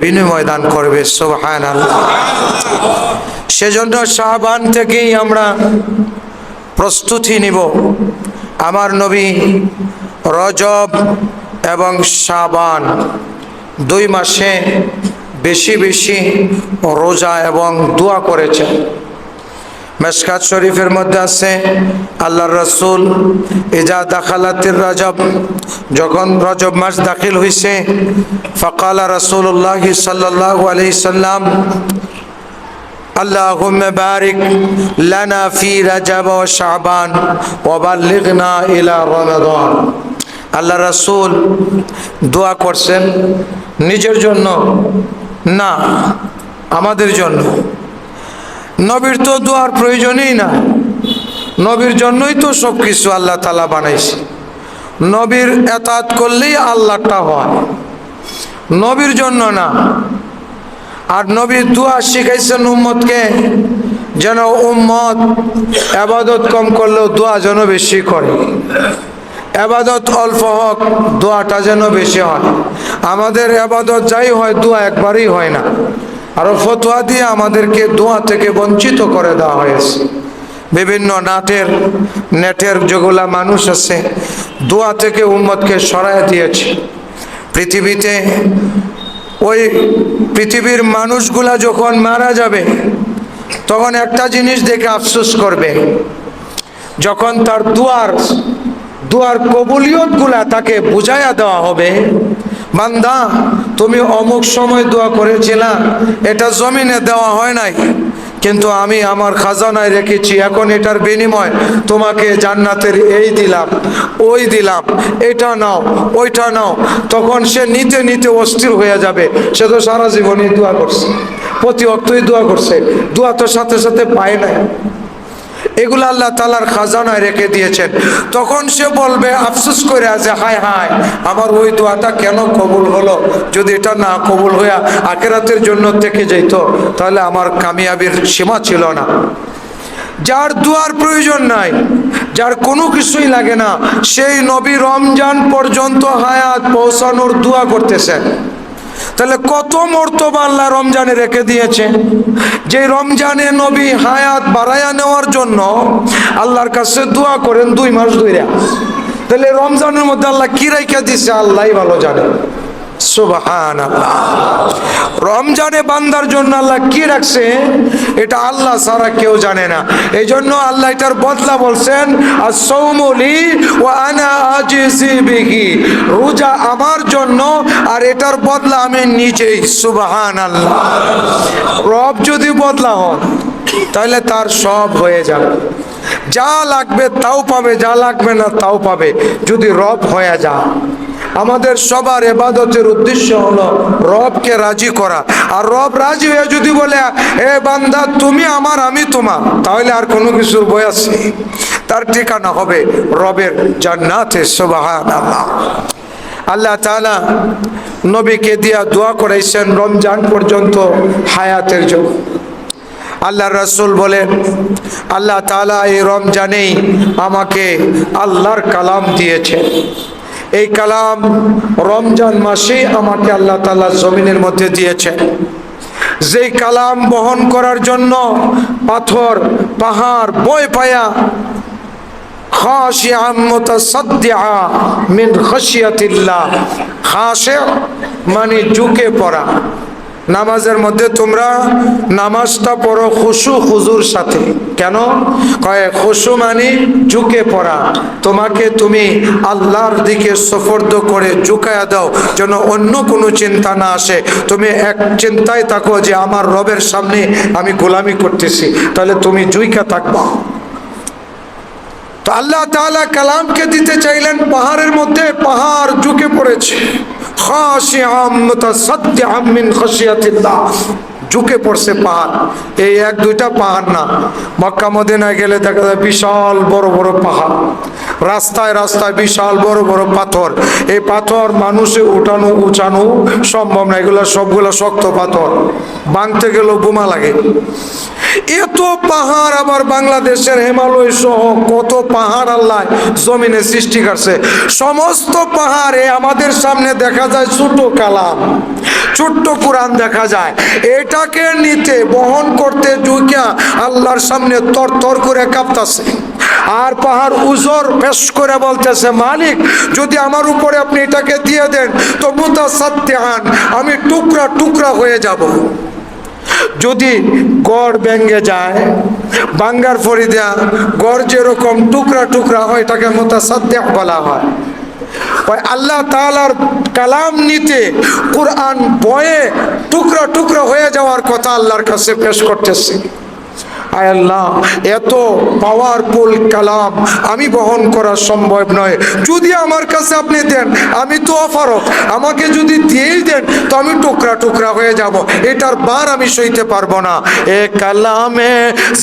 বিনিময় দান করবে সোহান সেজন্য শাহবান থেকেই আমরা প্রস্তুতি নিব। আমার নবী রজব এবং শাবান দুই মাসে বেশি বেশি রোজা এবং দোয়া করেছেন। মেশকাত শরীফের মধ্যে আছে আল্লাহ রসুল এজা দাখালাতির রজব যখন রজব মাস দাখিল হইছে ফকালা রসুল্লাহ সাল্লাহ আলি সাল্লাম اللهم بارك لنا في رجب وشعبان وبلغنا إلى رمضان আল্লাহ রাসূল দোয়া করছেন নিজের জন্য না আমাদের জন্য নবীর তো দোয়ার প্রয়োজনই না। নবীর জন্যই তো সব কিছু আল্লাহ তালা বানাইছে। নবীর এতাত করলেই আল্লাহটা হয়। নবীর জন্য না। আর নবীর দোয়া শিখাইছেন উম্মতকে, যেন উম্মত আবাদত কম করলেও দোয়া যেন বেশি করে। আবাদত অল্প হোক, দোয়াটা যেন বেশি হয়। আমাদের আবাদত যাই হয়, দোয়া একবারই হয় না। আরও ফতোয়া দিয়ে আমাদেরকে দোয়া থেকে বঞ্চিত করে দেওয়া হয়েছে। বিভিন্ন নাটের, নেটের যেগুলা মানুষ আছে, দোয়া থেকে উম্মতকে সরাই দিয়েছে। পৃথিবীতে ওই পৃথিবীর মানুষগুলা যখন মারা যাবে, তখন একটা জিনিস দেখে আফসোস করবে। যখন তার দুয়ার দুয়ার কবুলিয়তগুলা তাকে বুঝাইয়া দেওয়া হবে, বান্দা তুমি অমুক সময় দোয়া করেছিলা, এটা জমিনে দেওয়া হয় নাই। কিন্তু আমি আমার খাজানায় রেখেছি, এখন এটার বিনিময় তোমাকে জান্নাতের এই দিলাম, ওই দিলাম, এটা নাও, ওইটা নাও। তখন সে নিতে নিতে অস্থির হয়ে যাবে। সে তো সারা জীবনই দোয়া করছে। প্রতি অক্তই দোয়া করছে। দোয়া তো সাথে সাথে পায় নাই। এগুলো আল্লাহ তালার খাজানায় রেখে দিয়েছেন। তখন সে বলবে, আফসোস করে আছে হায় হায়, আমার ওই দোয়াটা কেন কবুল হলো? যদি এটা না কবুল হইয়া আকেরাতের জন্য থেকে যেত তাহলে আমার কামিয়াবির সীমা ছিল না। যার দুয়ার প্রয়োজন নাই, যার কোনো কিছুই লাগে না, সেই নবী রমজান পর্যন্ত হায়াত পৌঁছানোর দোয়া করতেছেন। তাহলে কত মর্তবা আল্লাহ রমজানে রেখে দিয়েছে? যে রমজানে নবী হায়াত বাড়াইয়া নেওয়ার জন্য আল্লাহর কাছে দোয়া করেন দুই মাস ধরে তাহলে রমজানের মধ্যে আল্লাহ কি রেখে দিছে? আল্লাহ ভালো জানে। সুবহান রমজানে বান্দার জন্য আল্লাহ কি রাখছে? এটা আল্লাহ সারা কেউ জানে না। এই জন্য আল্লাহ এটার বদলা বলছেন আর সৌমলি ও আনা আজিজি বিহি। রোজা আমার জন্য আর এটার বদলা আমি নিজেই সুবহান আল্লাহ রব যদি বদলা হন, তাহলে তার সব হয়ে যাবে। যা লাগবে তাও পাবে, যা লাগবে না তাও পাবে। যদি রব হয়ে যা আমাদের সবার এবাদতের উদ্দেশ্য হলো রবকে রাজি করা। আর রব রাজি হয়ে যদি বলে, এ বান্দা, তুমি আমার, আমি তোমার, তাহলে আর কোনো কিছুর বই তার ঠিকানা হবে রবের জান্নাতে সুবহান আল্লাহ আল্লাহ তাআলা নবীকে দিয়া দোয়া করাইছেন রমজান পর্যন্ত হায়াতের জন্য। আল্লাহ রসুল বলেন, আল্লাহ তালা এই রমজানেই আমাকে আল্লাহর কালাম দিয়েছে এই কালাম রমজান মাসে আমাকে আল্লাহ তাল্লা জমিনের মধ্যে দিয়েছে যেই কালাম বহন করার জন্য পাথর, পাহাড়, বই পায়া মানে ঝুঁকে পড়া। নামাজের মধ্যে তোমরা নামাজটা পড়ো খুশু খুজুর সাথে। কেন? কয়ে, খুশু মানে ঝুঁকে পড়া। তোমাকে তুমি আল্লাহর দিকে সফর্দ করে ঝুঁকায়া দাও যেন অন্য কোনো চিন্তা না আসে। তুমি এক চিন্তায় থাকো যে আমার রবের সামনে আমি গোলামি করতেছি। তাহলে তুমি জুইকা থাকবা। আল্লাহ তাআলা কালামকে দিতে চাইলেন পাহাড়ের মধ্যে, পাহাড় ঝুঁকে পড়েছে। خاشعا متصدعا من خشية الله. ঝুঁকে পড়ছে পাহাড়। এই এক, দুইটা পাহাড় না, মক্কা, মদিনায় গেলে দেখা যায় বিশাল বড় বড় পাহাড়। রাস্তায় রাস্তায় বিশাল বড় বড় পাথর। এই পাথর মানুষে উঠানো উঠানো সম্ভব না। এগুলো সবগুলো শক্ত পাথর। ভাঙতে গেলেও বোমা লাগে। এত পাহাড় আবার বাংলাদেশের হিমালয় সহ কত পাহাড় আল্লাহ জমিনে সৃষ্টি করছে। সমস্ত পাহাড়ে আমাদের সামনে দেখা যায় ছোট কালাম। ছোট্ট কোরআন দেখা যায়। এটাকে নিতে বহন করতে ঢুকিয়া আল্লাহর সামনে তর তর করে কাঁপতাছে। আর পাহাড় উজর পেশ করে বলতেছে, মালিক, যদি আমার উপরে আপনি এটাকে দিয়ে দেন, তো মুতা সাত্যান আমি টুকরা টুকরা হয়ে যাব। যদি গড় ভেঙ্গে যায়, বাঙ্গার ফরিদা, গড় যেরকম টুকরা টুকরা হয়, এটাকে মোতা সাদ্দেক বলা হয়। ওই আল্লাহ তালার কালাম নিতে কোরআন বয়ে টুকরো টুকরো হয়ে যাওয়ার কথা আল্লাহর কাছে পেশ করতেছে। আয় এত পাওয়ারফুল কালাম আমি বহন করা সম্ভব নয়। যদি আমার কাছে আপনি দেন, আমি তো অফারক আমাকে যদি দিয়েই দেন, তো আমি টুকরা টুকরা হয়ে যাব। এটার বার আমি সইতে পারব না। এ কালামে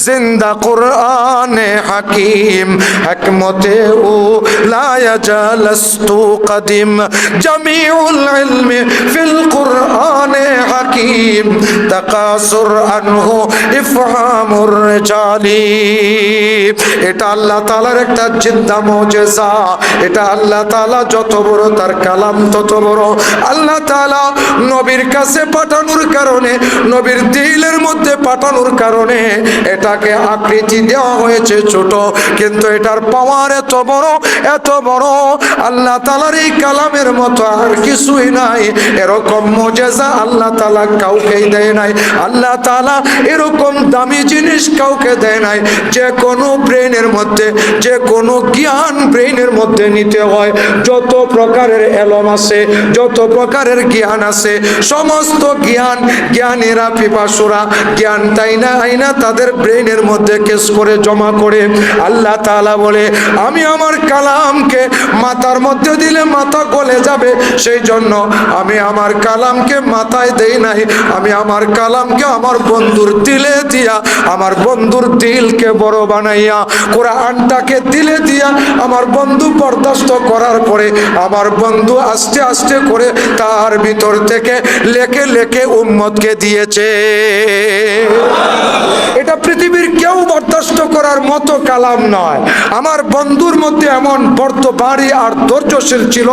জিন্দা কোরআনে হাকিম একমতে ও লায়া জালাস্তু কদিম। জামিউল ইলমি ফিল কোরআনে হাকিম, তাকাসুর আনহু ইফহামুর এটা আল্লাহ তাআলার একটা জিন্দা মুজিজা। এটা আল্লাহ তাআলা যত বড় তার কালাম তত বড়। আল্লাহ তাআলা নবীর কাছে পাঠানোর কারণে, নবীর দিলের মধ্যে পাঠানোর কারণে এটাকে আকৃতি দেওয়া হয়েছে ছোট। কিন্তু এটার পাওয়ার এত বড় এত বড়, আল্লাহ তালার এই কালামের মতো আর কিছুই নাই। এরকম মুজিজা আল্লাহ তালা কাউকেই দেয় নাই। আল্লাহ তালা এরকম দামি জিনিস কাউকে দেয় নাই। যে কোনো ব্রেনের মধ্যে, যে কোনো জ্ঞান ব্রেনের মধ্যে নিতে হয়। যত প্রকারের এলম আছে, যত প্রকারের জ্ঞান আছে, সমস্ত জ্ঞান, জ্ঞানীরা পিপাসুরা, জ্ঞান তাই না আইনা তাদের ব্রেনের মধ্যে কেস করে জমা করে। আল্লাহ তাআলা বলে, আমি আমার কালামকে মাথার মধ্যে দিলে মাথা গলে যাবে। সেই জন্য আমি আমার কালামকে মাথায় দেই নাই। আমি আমার কালামকে আমার বন্ধুর দিলে দিয়া, আমার বন্ধুর দিলকে বড় বানাইয়া কোরআনটাকে দিলে দিয়া আমার বন্ধু বরদাস্ত করার পরে আমার বন্ধু আস্তে আস্তে করে তার ভিতর থেকে লেখে লেখে উম্মতকে দিয়েছে। এটা পৃথিবীর কেউ বরদাস্ত করার মতো কালাম নয়। আমার বন্ধুর মধ্যে এমন বর্তবাড়ি আর ধৈর্যশীল ছিল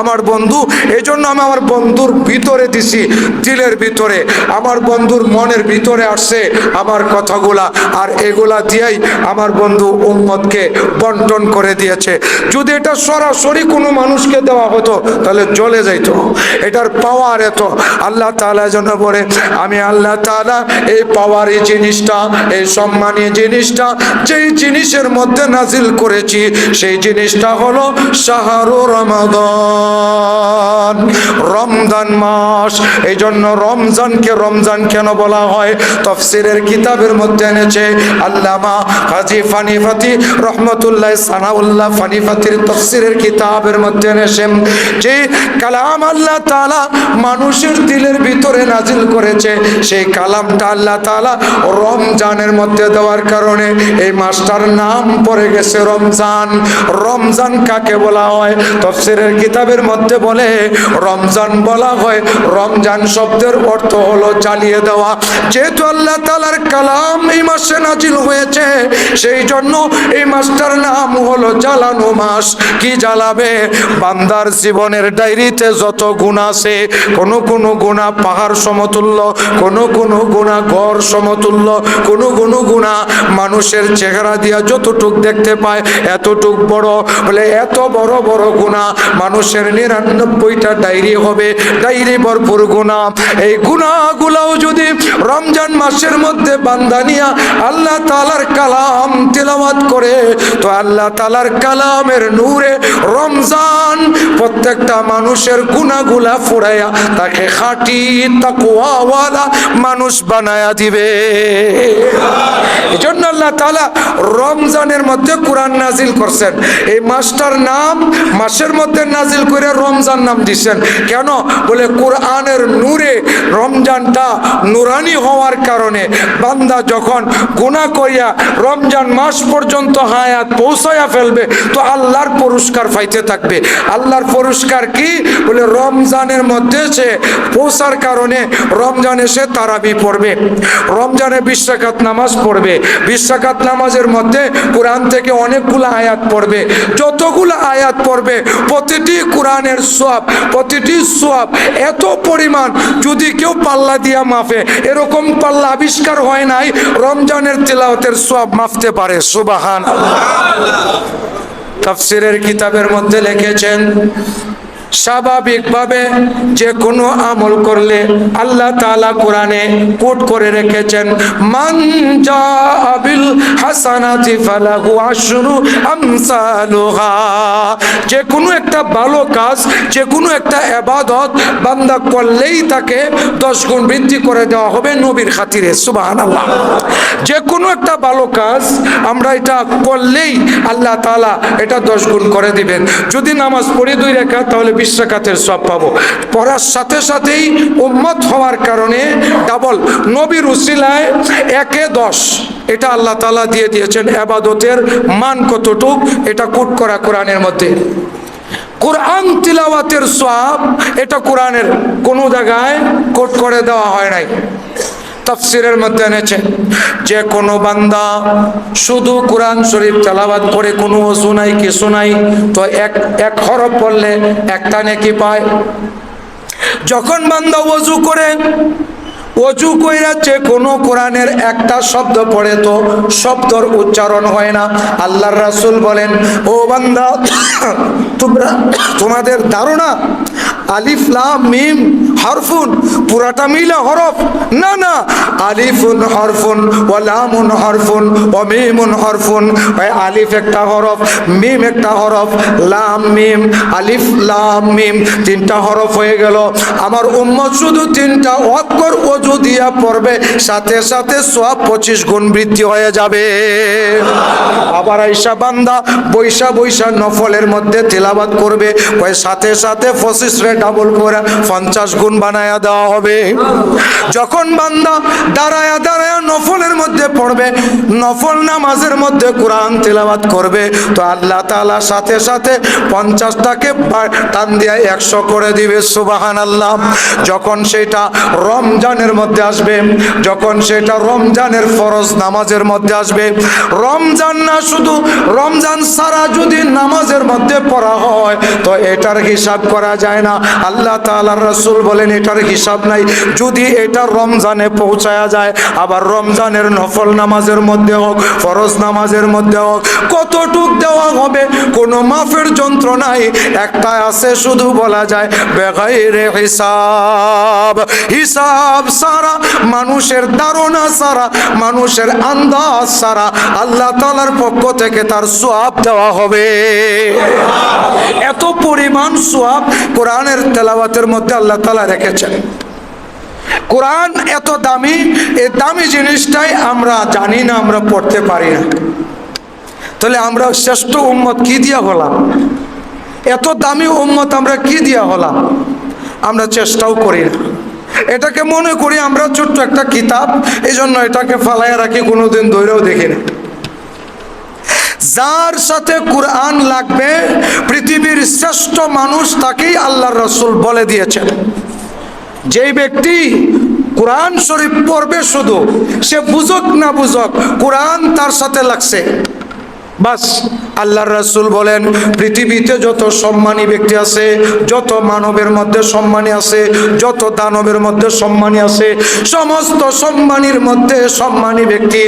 আমার বন্ধু। এই জন্য আমি আমার বন্ধুর ভিতরে দিছি, দিলের ভিতরে। আমার বন্ধুর মনের ভিতরে আসছে আমার কথাগুলা আর এগুলা দিয়েই আমার বন্ধু উম্মতকে বন্টন করে দিয়েছে। যদি এটা সরাসরি কোনো মানুষকে দেওয়া হতো, তাহলে জ্বলে যাইত। এটার পাওয়ার এত। আল্লাহ তাআলা জন্য বলে, আমি আল্লাহ তাআলা এই পাওয়ার জিনিসটা, এই সম্মানী জিনিসটা যেই জিনিসের মধ্যে নাজিল করেছি, সেই জিনিসটা হলো শাহরু রমাদান। রমজান মাস এই জন্য রমজানকে রমজান কেন বলা হয়? তফসিরের কিতাবের মধ্যে এনেছে আল্লামা হাজি ফানিফাতি রহমতুল্লাহ সানাউল্লাহ ফানিফাতির তফসিরের কিতাবের মধ্যে এনেছেন যে কালাম আল্লাহ তালা মানুষের দিলের ভিতরে নাজিল করেছে। সেই কালামটা আল্লাহ তালা রমজানের মধ্যে দেওয়ার কারণে এই মাসটার নাম পড়ে গেছে রমজান। রমজান কাকে বলা হয়? তফসিরের কিতাবের মধ্যে বলে, রমজান বলা হয়, রমজান শব্দের অর্থ হলো জ্বালিয়ে দেওয়া। যেহেতু আল্লাহ তাআলার কালাম এই মাসে নাজিল হয়েছে, সেই জন্য এই মাসটার নাম হলো জ্বালানো মাস। কি জ্বালাবে? বান্দার জীবনের ডায়েরিতে যত গুণ আছে, কোনো কোনো গুণা পাহাড় সমতুল্য, কোনো কোনো গুণা ঘর সমতুল্য, কোনো কোনো গুণা মানুষের চেহারা দিয়া যতটুক দেখতে পায়, এতটুক বড়। বলে, এত বড় বড় গুণা মানুষের নিরানব্বইটা ডায়েরি হবে, ডায়েরি ভরপুর গুণা। এই গুণাগুলাও যদি রমজান মাসের মধ্যে বান্দানিয়া আল্লাহ তালার কালাম তিলাওয়াত করে, তো আল্লাহ তালার কালামের নূরে রমজান প্রত্যেকটা মানুষের গুণাগুলা ফুরাইয়া তাকে খাঁটি তাকুয়াওয়ালা মানুষ বানায়া দিবে। এই জন্য আল্লাহ তালা রমজানের মধ্যে কোরআন নাজিল করছেন। এই মাসটার নাম, মাসের মধ্যে নাজিল করে রমজান নাম দিচ্ছেন কেন? বলে কোরআনের নূরে রমজানটা নুরানি হওয়ার কারণে বান্দা যখন গুনাহ করিয়া রমজান মাস পর্যন্ত হায়াত পৌঁছায়া ফেলবে, তো আল্লাহর পুরস্কার পাইতে থাকবে। আল্লাহর পুরস্কার কি? বলে রমজানের মধ্যে সে পৌঁছার কারণে রমজানে সে তারাবি পড়বে। রমজানে বিশ্বাকাত নামাজ পড়বে। বিশ্বাকাত নামাজের মধ্যে কোরআন থেকে অনেকগুলো আয়াত পড়বে। যতগুলো আয়াত পড়বে, প্রতিটি কোরআনের সোয়াব প্রতিটি সোয়াব এত পরিমাণ যদি কেউ পাল্লা দিয়া মাফে, এরকম পাল্লা আবিষ্কার হয় নাই, রমজানের তেলাওতের সোয়াব মাফতে পারে। সুবাহান তাফসিরের কিতাবের মধ্যে লিখেছেন স্বাভাবিকভাবে যে কোনো আমল করলে আল্লাহ তালা কোরআনে কোট করে রেখেছেন, মান হাসানাতি ফালাহু আশরু আমসালুহা। যে কোনো একটা ভালো কাজ, যে কোনো একটা এবাদত বান্দা করলেই তাকে দশ গুণ বৃদ্ধি করে দেওয়া হবে নবীর খাতিরে, সুবহানাল্লাহ। যে কোনো একটা ভালো কাজ আমরা এটা করলেই আল্লাহ তালা এটা দশ গুণ করে দিবেন। যদি নামাজ পড়ি দুই রেখা তাহলে বিশ রেখাতের সব পাবো। পড়ার সাথে সাথেই উম্মত হওয়ার কারণে ডাবল নবীর উশিলায় একে দশ। এটা আল্লাহ তালা দিয়ে দিয়েছেন আবাদতের মান কতটুক, এটা কুট করা কোরআনের মধ্যে। কোরআন তিলাওয়াতের সব এটা কোরআনের কোনো জায়গায় কোট করে দেওয়া হয় নাই। তাফসিরের মধ্যে এনেছে, যে কোনো বান্দা শুধু কোরআন শরীফ তেলাবাদ করে কোনো ওজু নাই, কিছু নাই, তো এক এক হরফ পড়লে একটা নেকি পায়। যখন বান্দা ওজু করে অজু কইরাচ্ছে, কোনো কোরআনের একটা শব্দ পড়ে তো শব্দর উচ্চারণ হয় না। আল্লাহর রাসূল বলেন, ও বান্দা, তোমরা, তোমাদের ধারণা, আলিফ, লাম, মিম, হরফুন, পুরাটা মিলে হরফ? না না, আলিফুন হরফুন, ও লামুন হরফুন, ও মিমুন হরফুন, ওই আলিফ একটা হরফ, মিম একটা হরফ, লাম, মিম, আলিফ, লাম, মিম, তিনটা হরফ হয়ে গেল। আমার উম্মত শুধু তিনটা অক্ষর অজু দিয়া পড়বে, সাথে সাথে সব পঁচিশ গুণ বৃদ্ধি হয়ে যাবে। আবার আইসা বান্দা বৈশা বৈশা নফলের মধ্যে তেলাবাদ করবে। ওই সাথে সাথে পঁচিশ রে ডাবল করে পঞ্চাশ গুণ বানায়া দেওয়া হবে। যখন বান্দা দাঁড়ায়া দাঁড়ায়া নফলের মধ্যে পড়বে, নফল নামাজের মধ্যে কোরআন তেলাবাদ করবে, তো আল্লাহ তালা সাথে সাথে পঞ্চাশটাকে টান দিয়ে একশো করে দিবে সুবাহান আল্লাহ যখন সেটা রমজানের মধ্যে আসবে, যখন সেটা রমজানের ফরজ নামাজের মধ্যে আসবে। রমজান না শুধু, রমজান সারা যদি নামাজের মধ্যে পড়া হয়, তো এটার হিসাব করা যায় না। আল্লাহ তাআলার রাসূল বলেন, এটার হিসাব নাই। যদি এটা রমজানে পৌঁছায়া যায়, আবার রমজানের নফল নামাজের মধ্যে হোক, ফরজ নামাজের মধ্যে হোক, কতটুক দেওয়া হবে, কোনো মাফের যন্ত্র নাই। একটা আছে শুধু বলা যায়, বেগাইরে হিসাব। হিসাব সারা, মানুষের ধারণা সারা, মানুষের আন্দাজ সারা। আল্লাহ তালার পক্ষ থেকে তার সোয়াব দেওয়া হবে। এত পরিমাণ সোয়াব কোরআনের তেলাওয়াতের মধ্যে আল্লাহ তালা রেখেছেন। কোরআন এত দামি এই দামি জিনিসটাই আমরা জানি না, আমরা পড়তে পারি না। তাহলে আমরা শ্রেষ্ঠ উম্মত কি দিয়া হলাম? এত দামি উম্মত আমরা কি দিয়া হলাম? আমরা চেষ্টাও করি না। এটাকে মনে করি আমরা ছোট্ট একটা কিতাব। এই জন্য এটাকে ফালাইয়া রাখি, কোনোদিন ধরেও দেখি না। যার সাথে কোরআন লাগবে, পৃথিবীর শ্রেষ্ঠ মানুষ তাকেই আল্লাহর রসুল বলে দিয়েছেন। যেই ব্যক্তি কোরআন শরীফ পড়বে শুধু, সে বুঝক না বুঝক, কোরআন তার সাথে লাগছে। বাস, আল্লাহর রাসূল বলেন, পৃথিবীতে যত সম্মানী ব্যক্তি আছে, যত মানবের মধ্যে সম্মানী আছে, যত দানবের মধ্যে সম্মানী আছে, সমস্ত সম্মানীর মধ্যে সম্মানী ব্যক্তি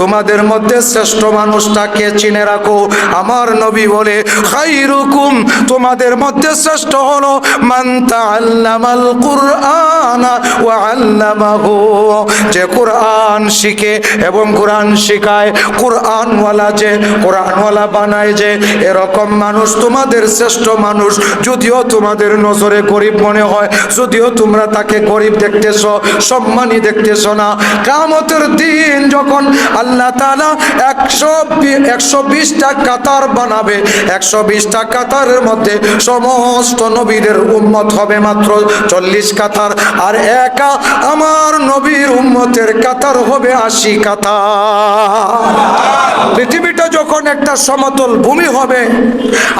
তোমাদের মধ্যে শ্রেষ্ঠ মানুষটাকে চিনে রাখো। আমার নবী বলে খাইরুকুম তোমাদের মধ্যে শ্রেষ্ঠ হলো মান তাআল্লামাল কুরআনা ওয়া আল্লামা আল্লামাহু যে কোরআন শিখে এবং কোরআন শিখায়, কোরআনওয়ালা যে কোরআনওয়ালা বানায় যে, এরকম মানুষ তোমাদের শ্রেষ্ঠ মানুষ। যদিও তোমাদের নজরে গরিব মনে হয়, যদিও তোমরা তাকে গরিব দেখতেছ, সম্মানী দেখতেছ না। কামতের দিন যখন আল্লাহ তাআলা একশো একশো বিশটা কাতার বানাবে, একশো বিশটা কাতারের মধ্যে সমস্ত নবীদের উন্মত হবে মাত্র চল্লিশ কাতার। আর একা আমার নবীর উম্মতের কাতার হবে আশি কাতার। পৃথিবীটা যখন একটা সমতল ভূমি হবে,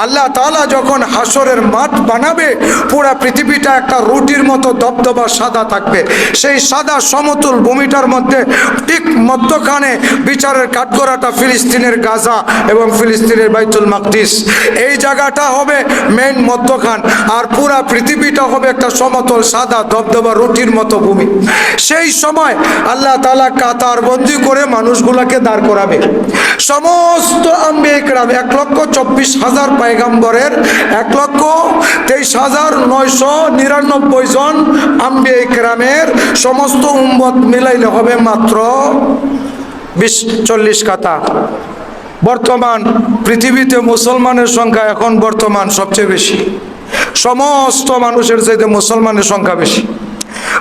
আল্লাহ তালা যখন হাসরের মাঠ বানাবে, পুরা পৃথিবীটা একটা রুটির মতো দবদবা সাদা থাকবে। সেই সাদা সমতল ভূমিটার মধ্যে ঠিক মধ্যখানে বিচারের কাঠগড়াটা ফিলিস্তিনের গাজা এবং ফিলিস্তিনের বাইতুল মাকদিস। এই জায়গাটা হবে মেইন মধ্যখান, আর পুরা পৃথিবীটা হবে একটা সমতল সাদা দবদবা রুটির মতো ভূমি। সেই সময় আল্লাহ তাআলা কাতার বন্দি করে মানুষগুলাকে দাঁড় করাবে। সমস্ত আম্বে একরাম এক লক্ষ চব্বিশ হাজার পায়গাম্বরের এক লক্ষ তেইশ হাজার নয়শো নিরানব্বই জন আম্বে একরামের সমস্ত উম্মত মিলাইলে হবে মাত্র বিশ চল্লিশ কাতা। বর্তমান পৃথিবীতে মুসলমানের সংখ্যা এখন বর্তমান সবচেয়ে বেশি। সমস্ত মানুষের চাইতে মুসলমানের সংখ্যা বেশি।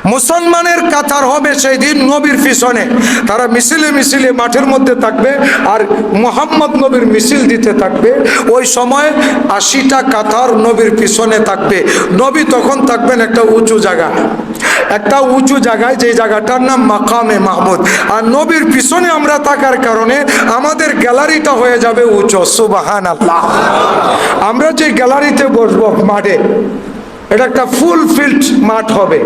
মুসলমানের কাতার হবে সেই দিন নবীর পিছনে। তারা মিছিলে মিছিলে মাঠের মধ্যে থাকবে আর মোহাম্মদ নবীর মিছিল দিতে থাকবে। ওই সময় আশিটা কাতার নবীর পিছনে থাকবে। নবী তখন থাকবেন একটা উঁচু জায়গা। একটা উঁচু জায়গায় যে জায়গাটার নাম মাকামে মাহমুদ। আর নবীর পিছনে আমরা থাকার কারণে আমাদের গ্যালারিটা হয়ে যাবে উঁচু। সুবাহান আল্লাহ আমরা যে গ্যালারিতে বসবো মাঠে এটা একটা ফুল ফিল্ড মাঠ হবে।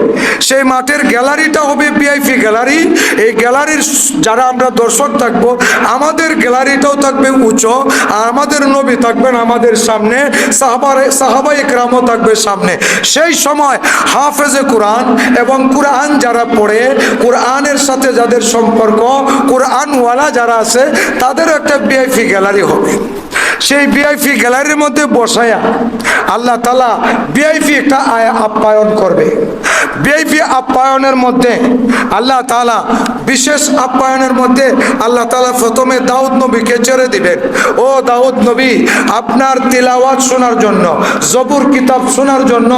সেই মাঠের গ্যালারিটা হবে পিআইপি গ্যালারি। এই গ্যালারির যারা আমরা দর্শক থাকব, আমাদের গ্যালারিটাও থাকবে উঁচু আর আমাদের নবী থাকবেন আমাদের সামনে সাহাবার সাহাবাই একরামও থাকবে সামনে। সেই সময় হাফেজে কোরআন এবং কোরআন যারা পড়ে, কোরআনের সাথে যাদের সম্পর্ক, কোরআনওয়ালা যারা আছে, তাদেরও একটা বিআইপি গ্যালারি হবে। সেই বিআইপি গ্যালারির মধ্যে বসায়া আল্লাহ তালা বিআইপি একটা আয় আপ্যায়ন করবে। বিআইপি আপ্যায়নের মধ্যে আল্লাহ তালা বিশেষ আপ্যায়নের মধ্যে আল্লাহ তালা প্রথমে দাউদ নবীকে ছেড়ে দিবেন। ও দাউদ নবী, আপনার তিলাওয়াত শোনার জন্য, জবুর কিতাব শোনার জন্য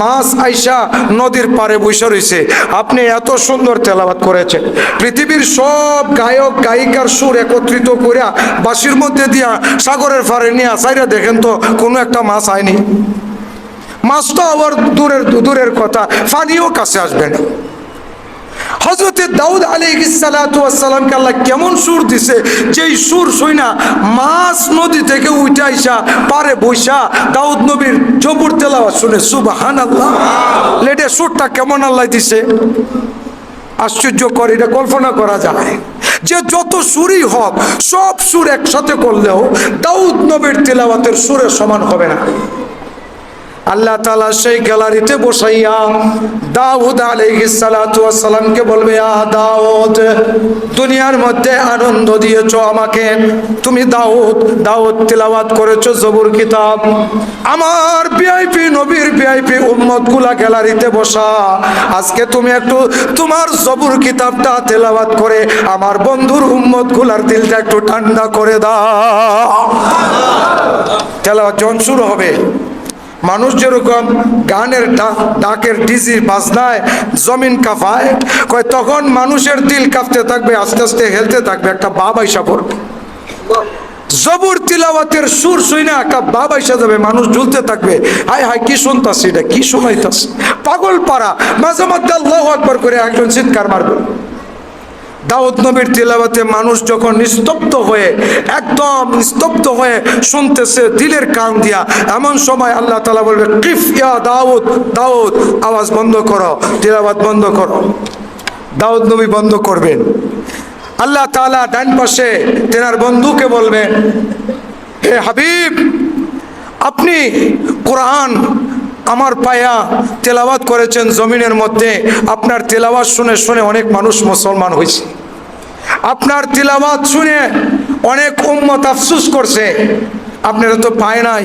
মাছ আইসা নদীর পারে বসে রয়েছে আপনি এত সুন্দর তেলাওয়াত করেছেন। পৃথিবীর সব গায়ক, গায়িকার সুর একত্রিত করিয়া বাসির মধ্যে দিয়া সাগরের ফারে নিয়ে আসাইরা দেখেন তো কোনো একটা মাছ আয়নি মাছ তো আবার দূরের দূরের কথা, ফানিও কাছে আসবে না। হজরতে দাউদ আলী সালাতামকে আল্লাহ কেমন সুর দিছে, যেই সুর শুই না মাছ নদী থেকে উঠে আইসা, পারে বৈশা দাউদ নবীর জবুর তেলাওয়াত শুনে সুবাহান আল্লাহ লেটে সুরটা কেমন আল্লাহ দিছে? আশ্চর্যকর এটা কল্পনা করা যায়। যে যত সুরই হোক, সব সুর একসাথে করলেও দাউদ নবীর তেলাওয়াতের সুরের সমান হবে না। আল্লাহ তালা সেই গ্যালারিতে বসাইয়া দাউদ আলাইসালামকে বলবে, আ দাউদ, দুনিয়ার মধ্যে আনন্দ দিয়েছ আমাকে। তুমি দাউদ দাউদ তিলাওয়াত করেছ জবুর কিতাব। আমার ভিআইপি, নবীর ভিআইপি উম্মতগুলা গ্যালারিতে বসা। আজকে তুমি একটু তোমার জবুর কিতাবটা তেলাওয়াত করে আমার বন্ধুর উম্মতগুলার দিলটা একটু ঠান্ডা করে দাও। তেলাওয়াত যখন শুরু হবে মানুষ যেরকম গানের ডাকের ডিজি বাজনায় জমিন কাঁপায়, কয় তখন মানুষের দিল কাঁপতে থাকবে, আস্তে আস্তে হেলতে থাকবে, একটা বাবা আইসা পড়বে। জবুর তিলাওয়াতের সুর শুই না একটা বাবা এসে যাবে, মানুষ ঝুলতে থাকবে। হাই হাই কি শুনতাস এটা, কি শোনাইতাস পাগল পাড়া, মাঝে মধ্যে আল্লাহ একবার করে একজন চিৎকার মারবে। দাউদ নবীর তিলাওয়াতে মানুষ যখন নিস্তব্ধ হয়ে, একদম নিস্তব্ধ হয়ে শুনতেছে দিলের কান দিয়া, এমন সময় আল্লাহ তালা বলবে, কিফ ইয়া দাউদ দাউদ, আওয়াজ বন্ধ করো, তিলাওয়াত বন্ধ করো। দাউদ নবী বন্ধ করবেন। আল্লাহ তাআলা ডান পাশে তেনার বন্ধুকে বলবেন হে হাবিব, আপনি কোরআন আমার পায়া তেলাওয়াত করেছেন জমিনের মধ্যে, আপনার তেলাওয়াত শুনে শুনে অনেক মানুষ মুসলমান হয়েছে। আপনার তিলাওয়াত শুনে অনেক উম্মত আফসুস করছে। আপনারা তো পায় নাই।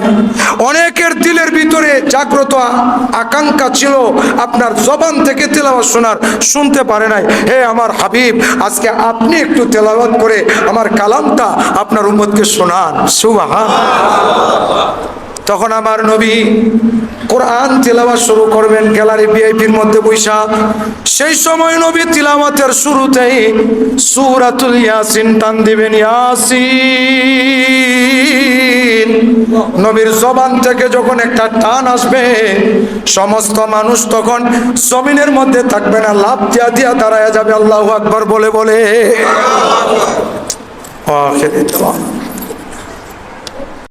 অনেকের দিলের ভিতরে জাগ্রত আকাঙ্ক্ষা ছিল, আপনার জবান থেকে তেলাওয়াত শোনার, শুনতে পারে নাই। হে আমার হাবিব, আজকে আপনি একটু তেলাওয়াত করে আমার কালামটা আপনার উম্মতকে শোনান। সুবাহা তখন আমার নবী কোরআন তিলাওয়াত শুরু করবেন গ্যালারি ভিআইপির মধ্যে বৈশা। সেই সময় নবী তিলাওয়াতের শুরুতেই সূরাতুল ইয়াসিন টান দিবেন, ইয়াসিন। নবীর জবান থেকে যখন একটা টান আসবে, সমস্ত মানুষ তখন জমিনের মধ্যে থাকবে না লাভ দিয়া দিয়া দাঁড়ায় যাবে, আল্লাহু আকবর বলে বলে। আখির